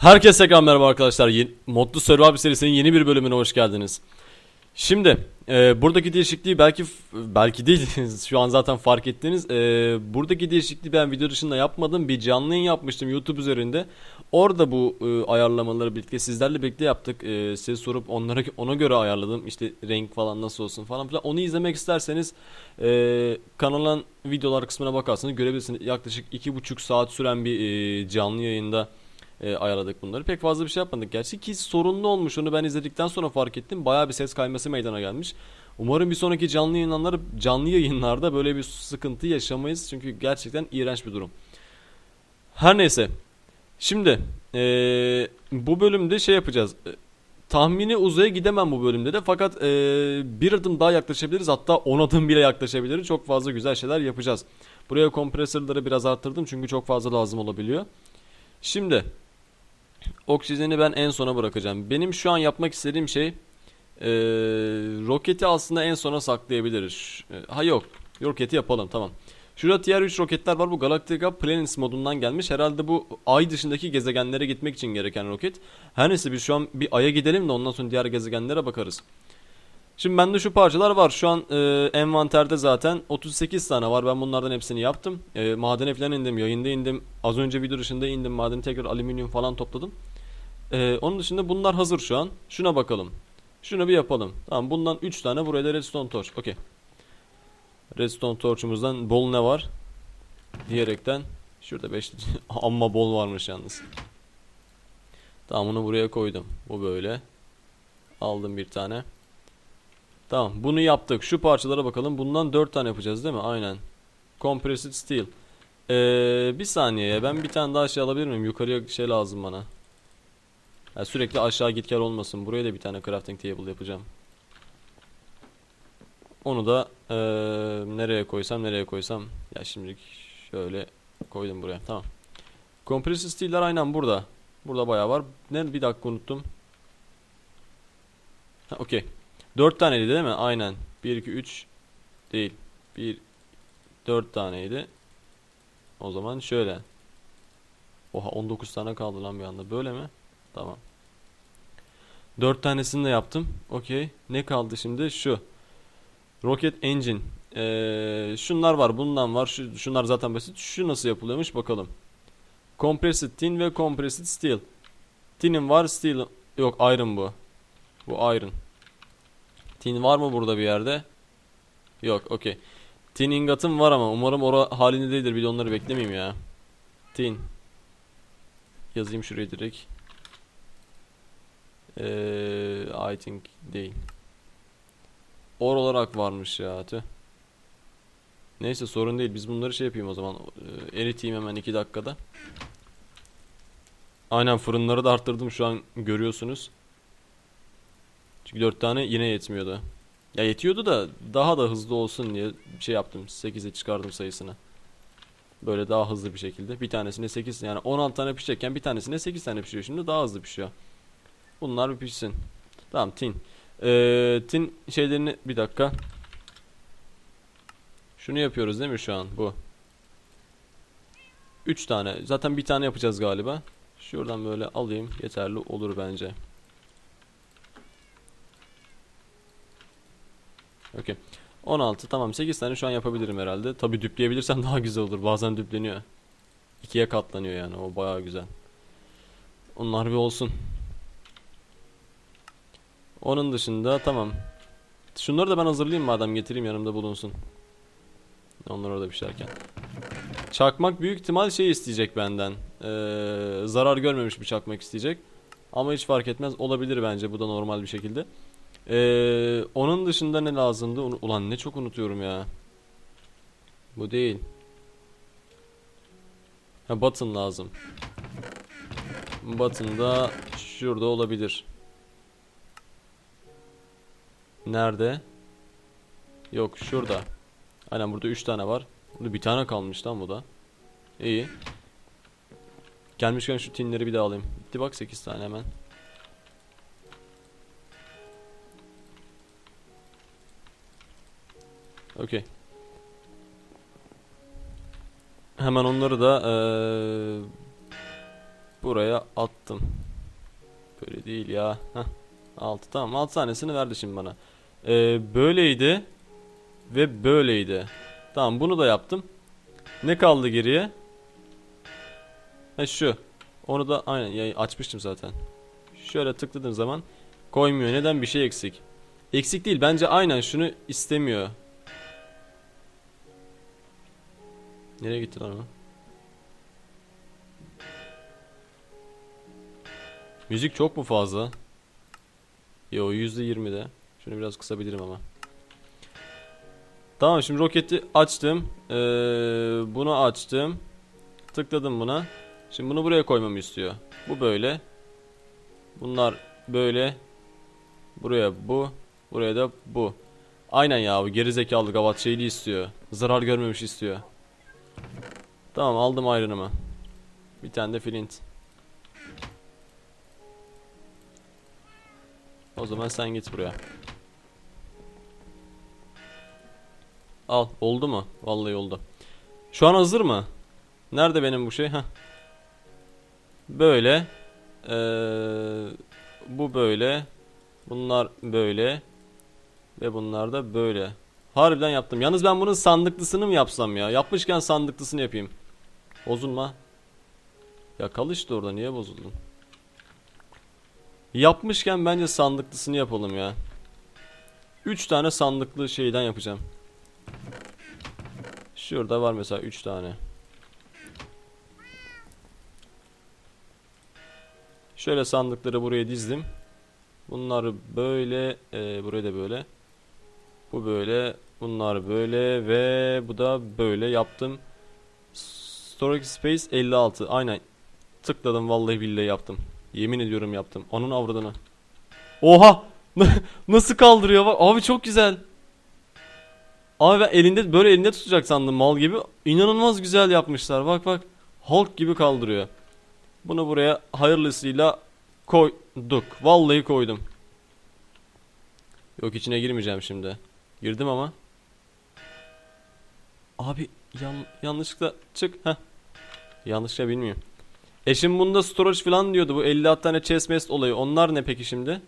Herkese tekrar merhaba arkadaşlar. Yeni, Modlu Survivor serisinin yeni bir bölümüne hoş geldiniz. Şimdi e, buradaki değişikliği belki belki değil şu an zaten fark ettiniz. E, buradaki değişikliği ben video dışında yapmadım. Bir canlı yayın yapmıştım YouTube üzerinde. Orada bu e, ayarlamaları birlikte sizlerle birlikte yaptık. E, size sorup onlara ona göre ayarladım. İşte renk falan nasıl olsun falan filan. Onu izlemek isterseniz e, kanalın videolar kısmına bakarsanız görebilirsiniz. Yaklaşık iki buçuk saat süren bir e, canlı yayında e, ayarladık bunları. Pek fazla bir şey yapmadık gerçi ki sorunlu olmuş onu ben izledikten sonra fark ettim. Bayağı bir ses kayması meydana gelmiş. Umarım bir sonraki canlı yayınlar canlı yayınlarda böyle bir sıkıntı yaşamayız. Çünkü gerçekten iğrenç bir durum. Her neyse. Şimdi e, bu bölümde şey yapacağız. E, tahmini uzaya gidemem bu bölümde de fakat e, bir adım daha yaklaşabiliriz hatta 10 adım bile yaklaşabiliriz. Çok fazla güzel şeyler yapacağız. Buraya kompresörleri biraz arttırdım çünkü çok fazla lazım olabiliyor. Şimdi Oksijeni ben en sona bırakacağım. Benim şu an yapmak istediğim şey eee, roketi aslında en sona saklayabiliriz. E, ha yok. Roketi yapalım tamam. Şurada diğer 3 roketler var. Bu Galactica Planets modundan gelmiş. Herhalde bu ay dışındaki gezegenlere gitmek için gereken roket. Her neyse biz şu an bir aya gidelim de ondan sonra diğer gezegenlere bakarız. Şimdi bende şu parçalar var. Şu an e, envanterde zaten 38 tane var. Ben bunlardan hepsini yaptım. E, madene falan indim, yayında indim. Az önce video dışında indim. Madeni tekrar alüminyum falan topladım. E, onun dışında bunlar hazır şu an. Şuna bakalım. Şunu bir yapalım. Tamam bundan 3 tane buraya da redstone torch. Okey. Redstone torch'umuzdan bol ne var? Diyerekten şurada 5 amma bol varmış yalnız. Tamam bunu buraya koydum. Bu böyle. Aldım bir tane. Tamam bunu yaptık. Şu parçalara bakalım. Bundan 4 tane yapacağız değil mi? Aynen. Compressed steel. Ee, bir saniye ben bir tane daha şey alabilir miyim? Yukarıya şey lazım bana. Ya sürekli aşağı git gel olmasın. Buraya da bir tane crafting table yapacağım. Onu da ee, nereye koysam nereye koysam. Ya şimdilik şöyle koydum buraya. Tamam. Compressed steel'ler aynen burada. Burada bayağı var. Ne bir dakika unuttum. Okey. 4 taneydi değil mi? Aynen. 1 2 3 değil. 1 4 taneydi. O zaman şöyle. Oha 19 tane kaldı lan bir anda. Böyle mi? Tamam. 4 tanesini de yaptım. Okey. Ne kaldı şimdi? Şu. Rocket Engine. Ee, şunlar var. Bundan var. Şu, şunlar zaten basit. Şu nasıl yapılıyormuş bakalım. Compressed tin ve compressed steel. Tin'in var. Steel yok iron bu. Bu iron. Tin var mı burada bir yerde? Yok, okey. Tin ingatım var ama umarım ora halinde değildir. Bir de onları beklemeyeyim ya. Tin. Yazayım şuraya direkt. Ee, I think değil. Or olarak varmış ya. Tüh. Neyse sorun değil. Biz bunları şey yapayım o zaman. Ee, eriteyim hemen 2 dakikada. Aynen fırınları da arttırdım şu an görüyorsunuz. Çünkü 4 tane yine yetmiyordu. Ya yetiyordu da daha da hızlı olsun diye şey yaptım. 8'e çıkardım sayısını. Böyle daha hızlı bir şekilde. Bir tanesine 8 yani 16 tane pişecekken bir tanesine 8 tane pişiyor şimdi daha hızlı pişiyor. Bunlar bir pişsin. Tamam tin. Ee, tin şeylerini bir dakika. Şunu yapıyoruz değil mi şu an bu? 3 tane. Zaten bir tane yapacağız galiba. Şuradan böyle alayım. Yeterli olur bence. Okey. 16 tamam 8 tane şu an yapabilirim herhalde. Tabi düpleyebilirsem daha güzel olur. Bazen düpleniyor. İkiye katlanıyor yani o bayağı güzel. Onlar bir olsun. Onun dışında tamam. Şunları da ben hazırlayayım madem getireyim yanımda bulunsun. Onlar orada pişerken. Çakmak büyük ihtimal şey isteyecek benden. Ee, zarar görmemiş bir çakmak isteyecek. Ama hiç fark etmez. Olabilir bence bu da normal bir şekilde. Ee, onun dışında ne lazımdı? Ulan ne çok unutuyorum ya. Bu değil. Ha button lazım. Button da şurada olabilir. Nerede? Yok şurada. Aynen burada 3 tane var. Burada bir tane kalmış lan bu da. İyi. Gelmişken şu tinleri bir daha alayım. Bitti bak 8 tane hemen. Okey. Hemen onları da eee, buraya attım. Böyle değil ya. Heh. 6 tamam 6 tanesini verdi şimdi bana. Ee, böyleydi ve böyleydi. Tamam bunu da yaptım. Ne kaldı geriye? Ha şu. Onu da aynen ya açmıştım zaten. Şöyle tıkladığım zaman koymuyor. Neden bir şey eksik? Eksik değil bence aynen şunu istemiyor. Nereye gitti lan o? Müzik çok mu fazla? Yo %20'de. Şunu biraz kısabilirim ama. Tamam şimdi roketi açtım. Ee, bunu açtım. Tıkladım buna. Şimdi bunu buraya koymamı istiyor. Bu böyle. Bunlar böyle. Buraya bu. Buraya da bu. Aynen ya bu gerizekalı gavat şeyli istiyor. Zarar görmemiş istiyor. Tamam aldım ayrınımı. Bir tane de flint. O zaman sen git buraya. Al oldu mu? Vallahi oldu. Şu an hazır mı? Nerede benim bu şey? Heh. Böyle. Ee, bu böyle. Bunlar böyle. Ve bunlar da böyle. Harbiden yaptım. Yalnız ben bunun sandıklısını mı yapsam ya? Yapmışken sandıklısını yapayım. Bozulma. Ya kal işte orada niye bozuldun? Yapmışken bence sandıklısını yapalım ya. 3 tane sandıklı şeyden yapacağım. Şurada var mesela 3 tane. Şöyle sandıkları buraya dizdim. Bunlar böyle, e, buraya da böyle. Bu böyle, bunlar böyle ve bu da böyle yaptım. Storage space 56. Aynen. Tıkladım vallahi billahi yaptım. Yemin ediyorum yaptım. Onun avradını. Oha! Nasıl kaldırıyor bak. Abi çok güzel. Abi ben elinde böyle elinde tutacak sandım mal gibi. İnanılmaz güzel yapmışlar. Bak bak. Hulk gibi kaldırıyor. Bunu buraya hayırlısıyla koyduk. Vallahi koydum. Yok içine girmeyeceğim şimdi. Girdim ama. Abi yan, yanlışlıkla çık. Heh. Yanlışlıkla bilmiyorum. Eşim bunda storage falan diyordu. Bu 56 tane chest mest olayı. Onlar ne peki şimdi?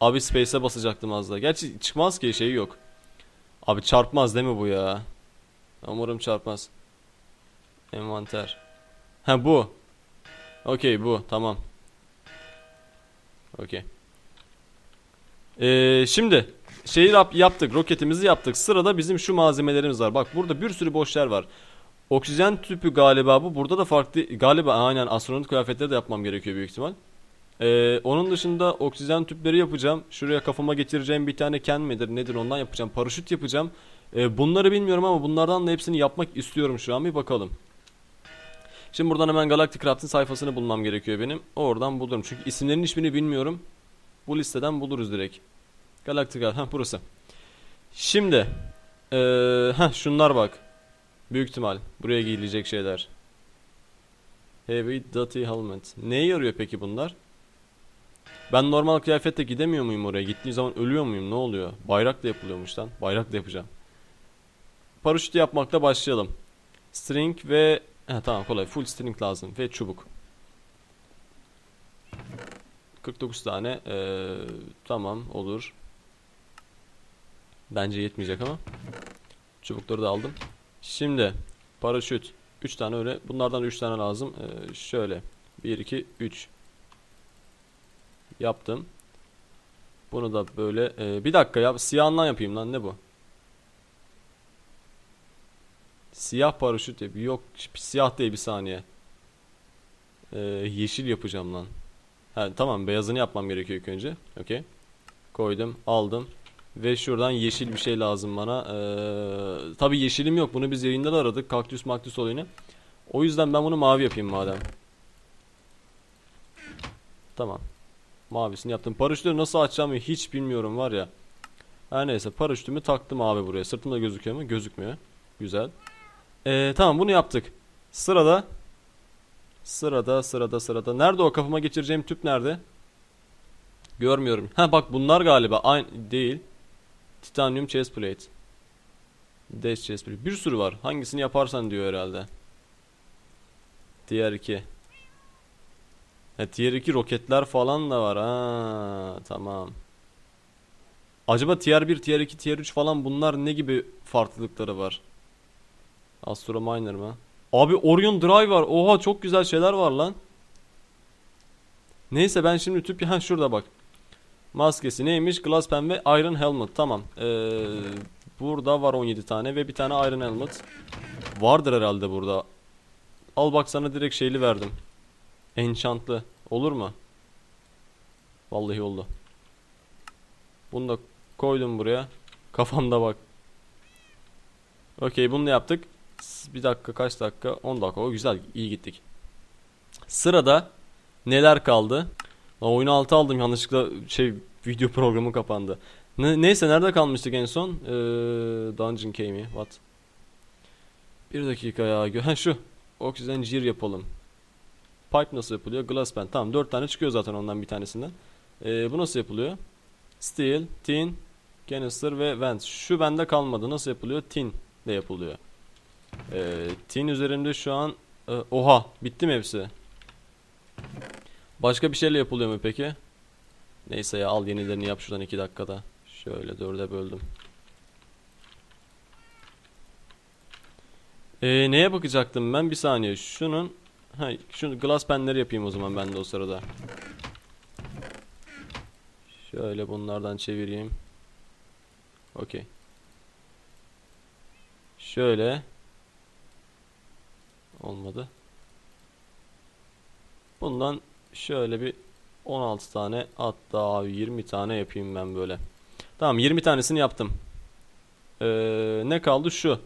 Abi space'e basacaktım az daha. Gerçi çıkmaz ki şeyi yok. Abi çarpmaz değil mi bu ya? Umarım çarpmaz. Envanter. Ha bu. Okey bu tamam. Okey. Ee, şimdi şeyi yap- yaptık. Roketimizi yaptık. Sırada bizim şu malzemelerimiz var. Bak burada bir sürü boş yer var. Oksijen tüpü galiba bu. Burada da farklı galiba aynen astronot kıyafetleri de yapmam gerekiyor büyük ihtimal. Ee, onun dışında oksijen tüpleri yapacağım. Şuraya kafama geçireceğim bir tane ken midir nedir ondan yapacağım. Paraşüt yapacağım. Ee, bunları bilmiyorum ama bunlardan da hepsini yapmak istiyorum şu an bir bakalım. Şimdi buradan hemen Galactic Craft'ın sayfasını bulmam gerekiyor benim. Oradan bulurum. Çünkü isimlerin hiçbirini bilmiyorum. Bu listeden buluruz direkt. Galactic Craft. Heh burası. Şimdi. Ee, heh şunlar bak. Büyük ihtimal. Buraya giyilecek şeyler. Heavy Duty Helmet. Neye yarıyor peki bunlar? Ben normal kıyafetle gidemiyor muyum oraya? Gittiğim zaman ölüyor muyum? Ne oluyor? Bayrak da yapılıyormuş lan. Bayrak da yapacağım. Paraşütü yapmakla başlayalım. String ve... Heh, tamam kolay. Full string lazım. Ve çubuk. 49 tane. Ee, tamam olur. Bence yetmeyecek ama. Çubukları da aldım. Şimdi paraşüt 3 tane öyle. Bunlardan 3 tane lazım. Ee, şöyle 1 2 3 yaptım. Bunu da böyle ee, bir dakika ya siyahından yapayım lan ne bu? Siyah paraşüt yap. Yok siyah değil bir saniye. Ee, yeşil yapacağım lan. Ha, tamam beyazını yapmam gerekiyor ilk önce. Okey. Koydum aldım. Ve şuradan yeşil bir şey lazım bana. Ee, Tabi yeşilim yok. Bunu biz yayında da aradık. Kaktüs maktüs olayını. O yüzden ben bunu mavi yapayım madem. Tamam. Mavisini yaptım. Paraşütü nasıl açacağımı hiç bilmiyorum var ya. Her neyse paraşütümü taktım abi buraya. Sırtımda gözüküyor mu? Gözükmüyor. Güzel. Ee, tamam bunu yaptık. Sırada Sırada sırada sırada. Nerede o kafama geçireceğim tüp nerede? Görmüyorum. Ha bak bunlar galiba aynı değil. Titanium chest plate. Dash. Bir sürü var. Hangisini yaparsan diyor herhalde. Diğer iki. He, tier 2 roketler falan da var. Ha, tamam. Acaba tier 1, tier 2, tier 3 falan bunlar ne gibi farklılıkları var? Astro Miner mı? Abi Orion Drive var. Oha çok güzel şeyler var lan. Neyse ben şimdi tüp ha şurada bak. Maskesi neymiş? Glass pen ve Iron Helmet. Tamam. Ee, burada var 17 tane ve bir tane Iron Helmet. Vardır herhalde burada. Al bak sana direkt şeyli verdim. Enchantlı. Olur mu? Vallahi oldu. Bunu da koydum buraya. Kafamda bak. Okey bunu yaptık. Bir dakika kaç dakika? 10 dakika. O güzel. iyi gittik. Sırada neler kaldı? Lan oyunu altı aldım yanlışlıkla şey video programı kapandı. Ne, neyse nerede kalmıştık en son? Ee, Dungeon mi? What? Bir dakika ya. Ha şu. Oksijen jir yapalım. Pipe nasıl yapılıyor? Glass pen. Tamam 4 tane çıkıyor zaten ondan bir tanesinden. Ee, bu nasıl yapılıyor? Steel, tin, canister ve vent. Şu bende kalmadı. Nasıl yapılıyor? Tin de yapılıyor. Ee, tin üzerimde şu an e, oha bitti mi hepsi? Başka bir şeyle yapılıyor mu peki? Neyse ya al yenilerini yap şuradan 2 dakikada. Şöyle dörde böldüm. Ee, neye bakacaktım ben? Bir saniye. Şunun ha şu glass penleri yapayım o zaman ben de o sırada. Şöyle bunlardan çevireyim. Okey. Şöyle. Olmadı. Bundan şöyle bir 16 tane hatta 20 tane yapayım ben böyle. Tamam 20 tanesini yaptım. Ee, ne kaldı şu.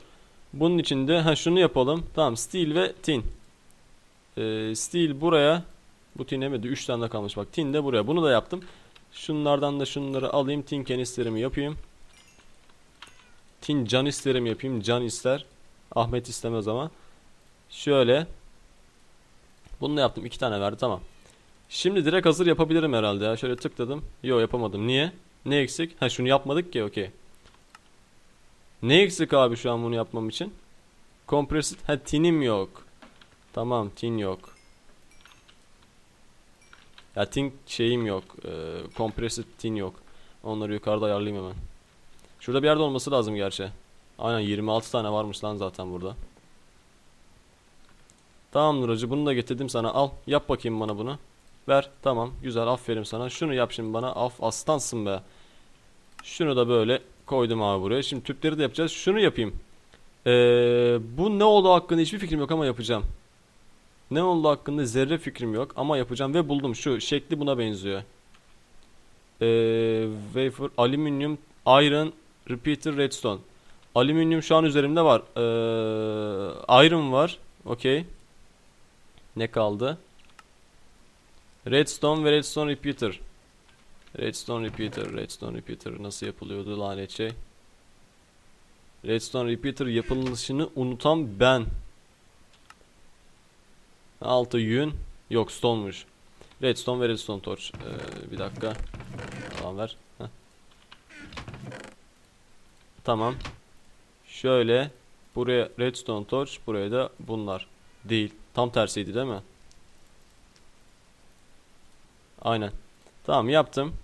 Bunun içinde ha şunu yapalım. Tamam steel ve tin. Ee, steel buraya. Bu tin emedi 3 tane kalmış bak. Tin de buraya. Bunu da yaptım. Şunlardan da şunları alayım. Tin kanisterimi yapayım. Tin can isterim yapayım. Can ister. Ahmet istemez ama. Şöyle. Bunu da yaptım. 2 tane verdi tamam. Şimdi direkt hazır yapabilirim herhalde ya. Şöyle tıkladım. Yo yapamadım. Niye? Ne eksik? Ha şunu yapmadık ki okey. Ne eksik abi şu an bunu yapmam için? Compressed. Ha tinim yok. Tamam tin yok. Ya tin şeyim yok. Ee, compressed tin yok. Onları yukarıda ayarlayayım hemen. Şurada bir yerde olması lazım gerçi. Aynen 26 tane varmış lan zaten burada. Tamam Nuracı bunu da getirdim sana. Al yap bakayım bana bunu. Ver. Tamam. Güzel. Aferin sana. Şunu yap şimdi bana. Af aslansın be. Şunu da böyle koydum abi buraya. Şimdi tüpleri de yapacağız. Şunu yapayım. Ee, bu ne oldu hakkında hiçbir fikrim yok ama yapacağım. Ne oldu hakkında zerre fikrim yok ama yapacağım ve buldum. Şu şekli buna benziyor. Ee, wafer, alüminyum, iron, repeater, redstone. Alüminyum şu an üzerimde var. Ee, iron var. Okey. Ne kaldı? Redstone ve redstone repeater. Redstone repeater, redstone repeater nasıl yapılıyordu lanet şey? Redstone repeater yapılışını unutan ben. Altı yün. Yok stone'muş. Redstone ve redstone torch. Ee, bir dakika. Tamam ver. Heh. Tamam. Şöyle. Buraya redstone torch. Buraya da bunlar. Değil. Tam tersiydi değil mi? Aynen. Tamam yaptım.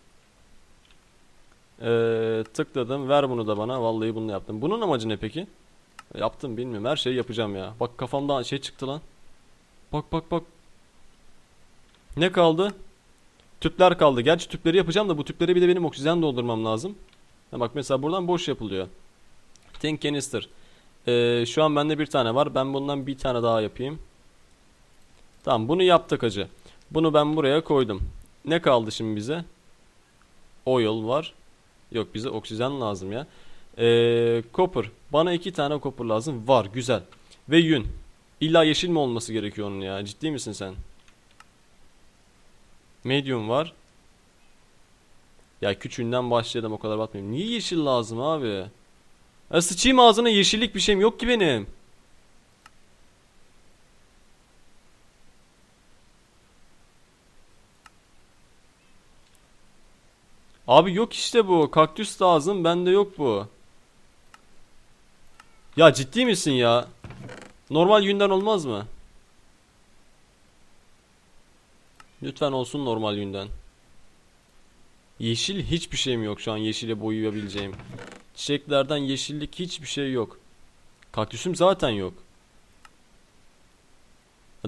Ee, tıkladım. Ver bunu da bana. Vallahi bunu yaptım. Bunun amacı ne peki? Yaptım bilmiyorum. Her şeyi yapacağım ya. Bak kafamda şey çıktı lan. Bak bak bak. Ne kaldı? Tüpler kaldı. Gerçi tüpleri yapacağım da bu tüpleri bir de benim oksijen doldurmam lazım. Ha bak mesela buradan boş yapılıyor. Tin canister. Ee, şu an bende bir tane var. Ben bundan bir tane daha yapayım. Tamam bunu yaptık acı. Bunu ben buraya koydum. Ne kaldı şimdi bize? Oil var. Yok bize oksijen lazım ya. Ee, copper. Bana iki tane copper lazım. Var güzel. Ve yün. İlla yeşil mi olması gerekiyor onun ya? Ciddi misin sen? Medium var. Ya küçüğünden başlayalım o kadar batmayayım. Niye yeşil lazım abi? Ya sıçayım ağzına yeşillik bir şeyim yok ki benim. Abi yok işte bu. Kaktüs lazım. Bende yok bu. Ya ciddi misin ya? Normal yünden olmaz mı? Lütfen olsun normal yünden. Yeşil hiçbir şeyim yok şu an yeşile boyayabileceğim. Çiçeklerden yeşillik hiçbir şey yok. Kaktüsüm zaten yok.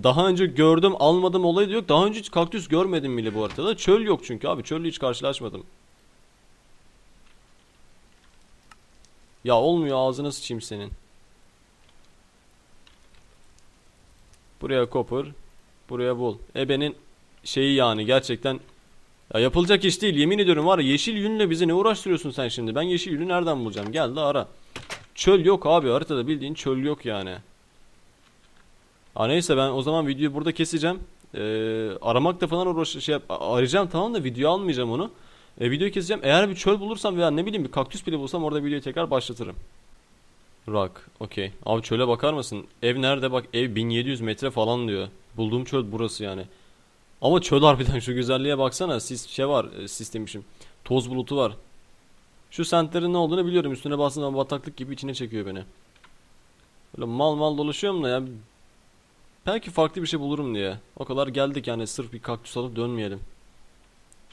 Daha önce gördüm almadım olayı da yok. Daha önce hiç kaktüs görmedim bile bu haritada. Çöl yok çünkü abi. Çölle hiç karşılaşmadım. Ya olmuyor ağzına sıçayım senin. Buraya copper. Buraya bul. Ebenin şeyi yani gerçekten ya yapılacak iş değil. Yemin ediyorum var yeşil yünle bizi ne uğraştırıyorsun sen şimdi? Ben yeşil yünü nereden bulacağım? Gel de ara. Çöl yok abi. Haritada bildiğin çöl yok yani. Aa, neyse ben o zaman videoyu burada keseceğim. Ee, aramakta falan uğraş şey yap- arayacağım tamam da video almayacağım onu. E, videoyu keseceğim. Eğer bir çöl bulursam veya ne bileyim bir kaktüs bile bulsam orada videoyu tekrar başlatırım. Rock. Okey. Abi çöle bakar mısın? Ev nerede bak ev 1700 metre falan diyor. Bulduğum çöl burası yani. Ama çöl harbiden şu güzelliğe baksana. Sis şey var. E, sis. Toz bulutu var. Şu sentlerin ne olduğunu biliyorum. Üstüne bastığım zaman bataklık gibi içine çekiyor beni. Böyle mal mal dolaşıyorum da ya. Belki farklı bir şey bulurum diye. O kadar geldik yani sırf bir kaktüs alıp dönmeyelim.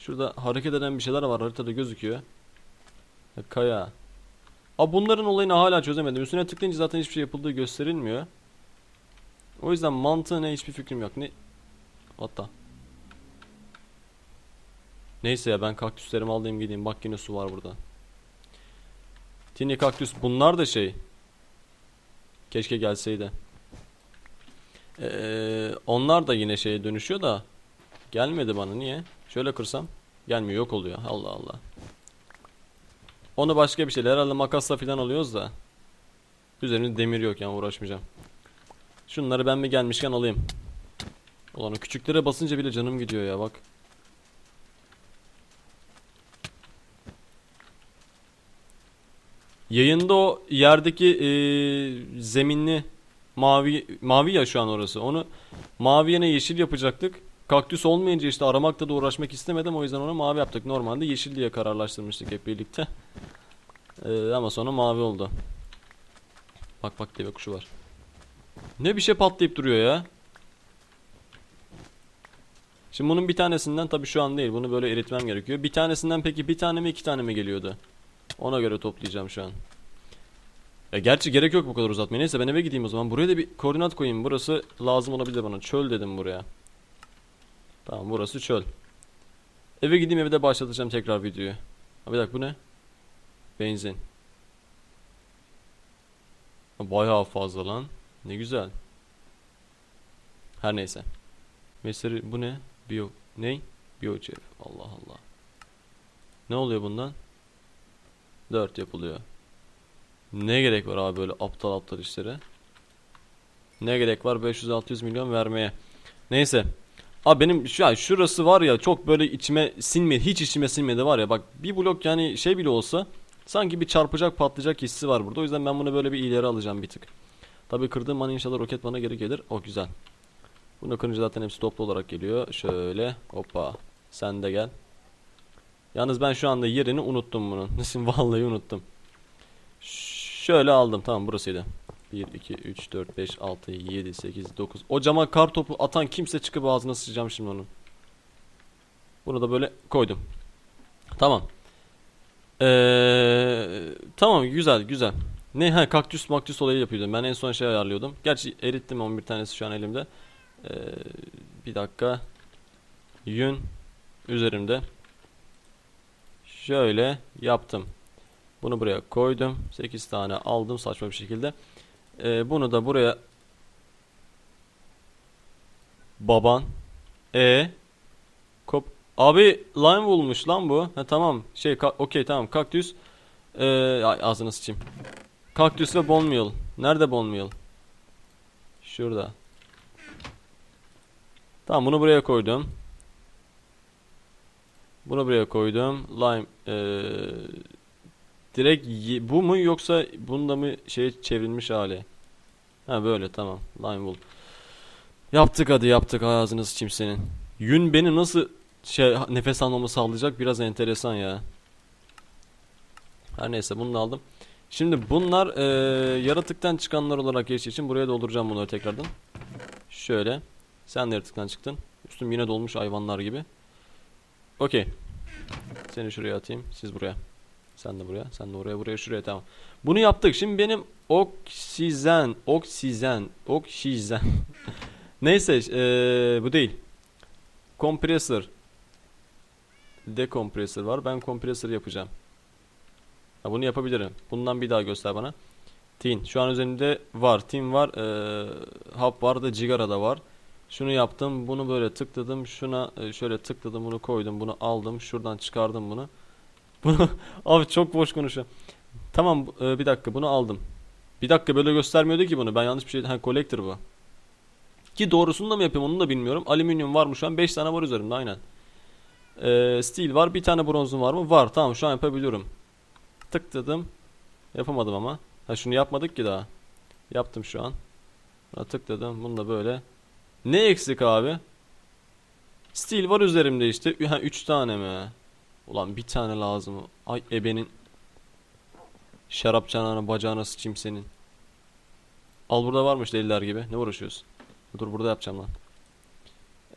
Şurada hareket eden bir şeyler var haritada gözüküyor. Ya, Kaya. Aa bunların olayını hala çözemedim. Üstüne tıklayınca zaten hiçbir şey yapıldığı gösterilmiyor. O yüzden mantığı ne hiçbir fikrim yok. Ne? Hatta. Neyse ya ben kaktüslerimi alayım gideyim. Bak yine su var burada. Tini kaktüs bunlar da şey. Keşke gelseydi. Ee, onlar da yine şeye dönüşüyor da gelmedi bana niye? Şöyle kırsam gelmiyor yok oluyor. Allah Allah. Onu başka bir şeyler herhalde makasla falan alıyoruz da. Üzerinde demir yok yani uğraşmayacağım. Şunları ben bir gelmişken alayım. Ulan o küçüklere basınca bile canım gidiyor ya bak. Yayında o yerdeki eee, zeminli mavi mavi ya şu an orası. Onu mavi yerine yeşil yapacaktık. Kaktüs olmayınca işte aramakta da uğraşmak istemedim. O yüzden onu mavi yaptık. Normalde yeşil diye kararlaştırmıştık hep birlikte. Eee, ama sonra mavi oldu. Bak bak deve kuşu var. Ne bir şey patlayıp duruyor ya. Şimdi bunun bir tanesinden tabii şu an değil. Bunu böyle eritmem gerekiyor. Bir tanesinden peki bir tane mi iki tane mi geliyordu? Ona göre toplayacağım şu an. Ya gerçi gerek yok bu kadar uzatmaya. Neyse ben eve gideyim o zaman. Buraya da bir koordinat koyayım. Burası lazım olabilir bana. Çöl dedim buraya. Tamam burası çöl. Eve gideyim evde başlatacağım tekrar videoyu. Ha, bir dakika bu ne? Benzin. Bayağı fazla lan. Ne güzel. Her neyse. Mesela bu ne? Biyo. Ney? Biyoçev. Allah Allah. Ne oluyor bundan? 4 yapılıyor. Ne gerek var abi böyle aptal aptal işlere? Ne gerek var 500-600 milyon vermeye? Neyse. Abi benim şu an şurası var ya çok böyle içime sinmedi. Hiç içime sinmedi var ya bak bir blok yani şey bile olsa sanki bir çarpacak patlayacak hissi var burada. O yüzden ben bunu böyle bir ileri alacağım bir tık. Tabii kırdığım an inşallah roket bana geri gelir. O güzel. Bunu kırınca zaten hepsi toplu olarak geliyor. Şöyle hoppa. Sen de gel. Yalnız ben şu anda yerini unuttum bunun. Vallahi unuttum. Şöyle aldım. Tamam burasıydı. 1, 2, 3, 4, 5, 6, 7, 8, 9. O cama kar topu atan kimse çıkıp ağzına sıçacağım şimdi onun. Bunu da böyle koydum. Tamam. Ee, tamam güzel güzel. Ne ha kaktüs maktüs olayı yapıyordum. Ben en son şey ayarlıyordum. Gerçi erittim 11 tanesi şu an elimde. Ee, bir dakika. Yün üzerimde. Şöyle yaptım. Bunu buraya koydum. 8 tane aldım saçma bir şekilde. Ee, bunu da buraya baban e kop abi lime bulmuş lan bu. Ha tamam. Şey okey tamam kaktüs ee, ay, ağzını sıçayım. Kaktüs ve bone meal. Nerede bone meal? Şurada. Tamam bunu buraya koydum. Bunu buraya koydum. Lime ee, direkt bu mu yoksa bunda mı şey çevrilmiş hali? Ha böyle tamam. Lime wool. Yaptık hadi yaptık ağzını sıçayım senin. Yün beni nasıl şey nefes almamı sağlayacak biraz enteresan ya. Her neyse bunu da aldım. Şimdi bunlar eee, yaratıktan çıkanlar olarak geçtiği için buraya dolduracağım bunları tekrardan. Şöyle. Sen de yaratıktan çıktın. Üstüm yine dolmuş hayvanlar gibi. Okey. Seni şuraya atayım. Siz buraya. Sen de buraya. Sen de oraya buraya şuraya tamam. Bunu yaptık. Şimdi benim oksijen, oksijen, oksijen. Neyse eee, bu değil. Kompresör. Dekompresör var. Ben kompresör yapacağım. Ha, bunu yapabilirim. Bundan bir daha göster bana. Tin. Şu an üzerimde var. Tin var. eee, hap var da cigara da var. Şunu yaptım. Bunu böyle tıkladım. Şuna e, şöyle tıkladım. Bunu koydum. Bunu aldım. Şuradan çıkardım bunu. Bunu abi çok boş konuşuyorum. Tamam e, bir dakika bunu aldım. Bir dakika böyle göstermiyordu ki bunu. Ben yanlış bir şey. Ha collector bu. Ki doğrusunu da mı yapayım onu da bilmiyorum. Alüminyum var mı şu an? 5 tane var üzerimde aynen. Ee, steel var. Bir tane bronzum var mı? Var. Tamam şu an yapabiliyorum. Tıkladım. Yapamadım ama. Ha şunu yapmadık ki daha. Yaptım şu an. Buna tıkladım. Bunu da böyle. Ne eksik abi? Steel var üzerimde işte. Ha 3 tane mi? Ulan bir tane lazım. Ay ebenin. Şarap çanağına bacağına sıçayım senin. Al burada varmış deliler gibi. Ne uğraşıyorsun? Dur burada yapacağım lan.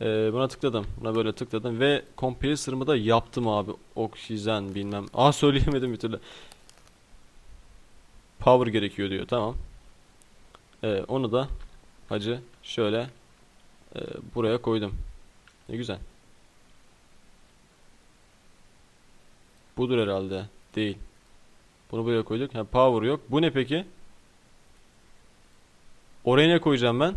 Ee, buna tıkladım. Buna böyle tıkladım ve compressor'ımı da yaptım abi. Oksijen bilmem. Aa söyleyemedim bir türlü. Power gerekiyor diyor. Tamam. Ee, onu da hacı şöyle e, buraya koydum. Ne güzel. Budur herhalde. Değil. Bunu buraya koyduk. Ha, power yok. Bu ne peki? Oraya ne koyacağım ben?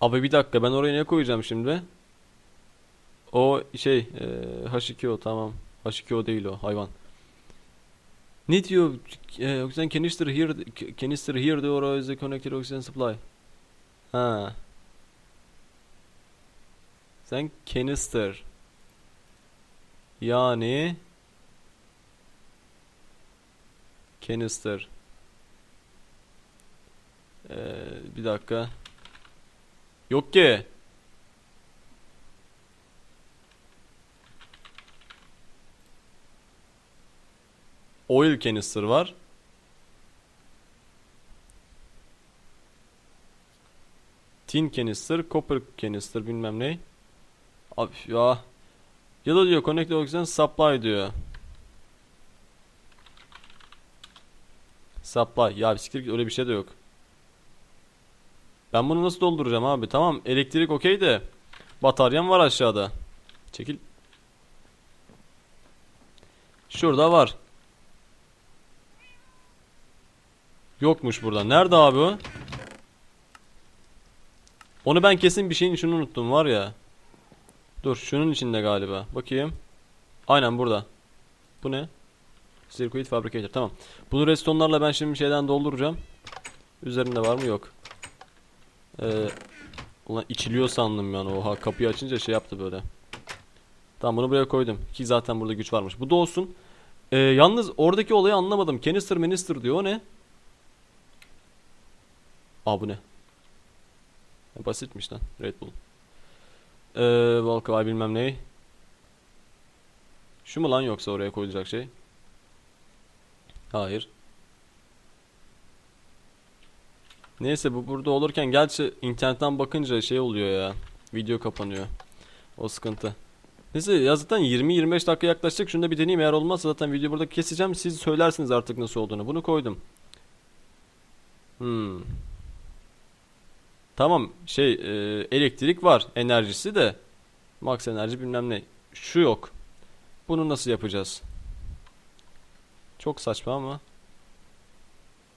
Abi bir dakika ben oraya ne koyacağım şimdi? O şey e, H2O tamam. H2O değil o hayvan. Ne diyor? E, oxygen canister here canister here diyor or is the connected oxygen supply. Ha. Sen canister. Yani canister. Ee, bir dakika. Yok ki. Oil canister var. Tin canister, copper canister bilmem ne. Abi ya. Ya da diyor connected oxygen supply diyor. Supply. Ya siktir öyle bir şey de yok. Ben bunu nasıl dolduracağım abi? Tamam elektrik okey de bataryam var aşağıda. Çekil. Şurada var. Yokmuş burada. Nerede abi o? Onu ben kesin bir şeyin şunu unuttum var ya. Dur şunun içinde galiba. Bakayım. Aynen burada. Bu ne? Circuit Fabricator. Tamam. Bunu redstone'larla ben şimdi şeyden dolduracağım. Üzerinde var mı? Yok. Ee, ulan içiliyor sandım yani. Oha kapıyı açınca şey yaptı böyle. Tamam bunu buraya koydum. Ki zaten burada güç varmış. Bu da olsun. Ee, yalnız oradaki olayı anlamadım. Canister minister diyor. O ne? Aa bu ne? Basitmiş lan. Red Bull. Ee, Volkay bilmem ne. Şu mu lan yoksa oraya koyulacak şey? Hayır. Neyse bu burada olurken gerçi internetten bakınca şey oluyor ya. Video kapanıyor. O sıkıntı. Neyse ya zaten 20-25 dakika yaklaşacak. Şunu da bir deneyeyim. Eğer olmazsa zaten videoyu burada keseceğim. Siz söylersiniz artık nasıl olduğunu. Bunu koydum. Hmm. Tamam şey e, elektrik var. Enerjisi de. Max enerji bilmem ne. Şu yok. Bunu nasıl yapacağız? Çok saçma ama.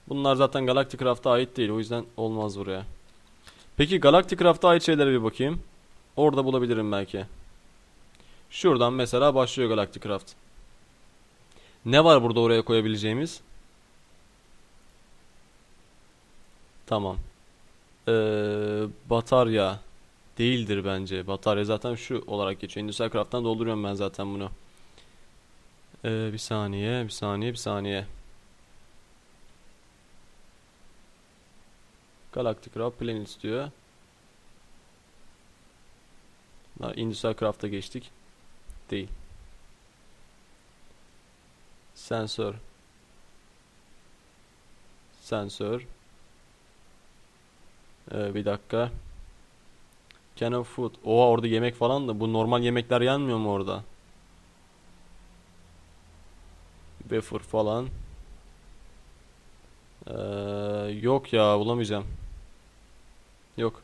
Bunlar zaten Galactic Craft'a ait değil. O yüzden olmaz buraya. Peki Galactic Craft'a ait şeylere bir bakayım. Orada bulabilirim belki. Şuradan mesela başlıyor Galactic Craft. Ne var burada oraya koyabileceğimiz? Tamam. Ee, batarya değildir bence. Batarya zaten şu olarak geçiyor. Industrial Craft'tan dolduruyorum ben zaten bunu. Ee, bir saniye, bir saniye, bir saniye. Galactic Craft Planet diyor. Industrial Craft'a geçtik. Değil. Sensör. Sensör. Ee, bir dakika. Can of food. Oha orada yemek falan da bu normal yemekler yenmiyor mu orada? Wafer falan. Ee, yok ya bulamayacağım. Yok.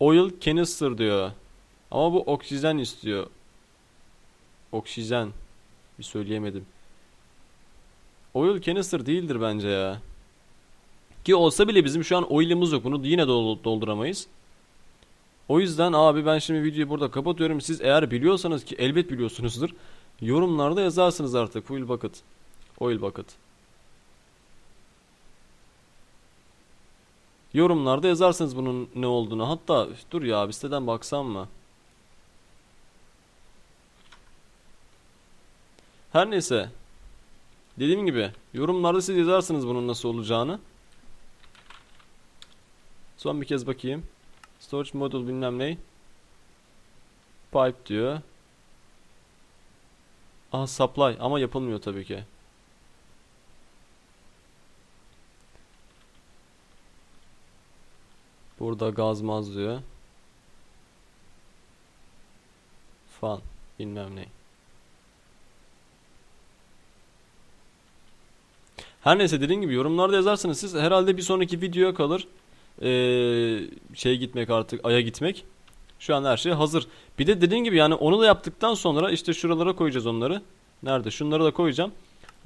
Oil canister diyor. Ama bu oksijen istiyor. Oksijen. Bir söyleyemedim. Oil canister değildir bence ya. Ki olsa bile bizim şu an oil'imiz yok. Bunu yine dol- dolduramayız. O yüzden abi ben şimdi videoyu burada kapatıyorum. Siz eğer biliyorsanız ki elbet biliyorsunuzdur. Yorumlarda yazarsınız artık. Fuel bucket. Oil bucket. Yorumlarda yazarsınız bunun ne olduğunu. Hatta dur ya bir siteden baksam mı? Her neyse. Dediğim gibi yorumlarda siz yazarsınız bunun nasıl olacağını. Son bir kez bakayım. Storage module bilmem ne. Pipe diyor. Aha supply ama yapılmıyor tabii ki. Burada gaz maz diyor. Fan bilmem ne. Her neyse dediğim gibi yorumlarda yazarsanız siz herhalde bir sonraki videoya kalır. Ee, şey gitmek artık aya gitmek. Şu an her şey hazır. Bir de dediğim gibi yani onu da yaptıktan sonra işte şuralara koyacağız onları. Nerede? Şunları da koyacağım.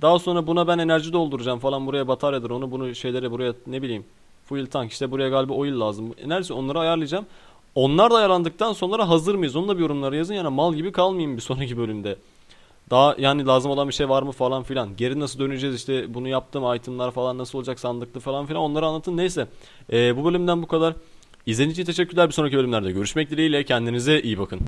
Daha sonra buna ben enerji dolduracağım falan buraya bataryadır onu bunu şeyleri buraya ne bileyim fuel tank işte buraya galiba oil lazım. Neyse onları ayarlayacağım. Onlar da ayarlandıktan sonra hazır mıyız? Onu da bir yorumlara yazın yani mal gibi kalmayayım bir sonraki bölümde. Daha yani lazım olan bir şey var mı falan filan. Geri nasıl döneceğiz işte bunu yaptım itemlar falan nasıl olacak sandıklı falan filan onları anlatın. Neyse Ee, bu bölümden bu kadar. İzlediğiniz için teşekkürler. Bir sonraki bölümlerde görüşmek dileğiyle. Kendinize iyi bakın.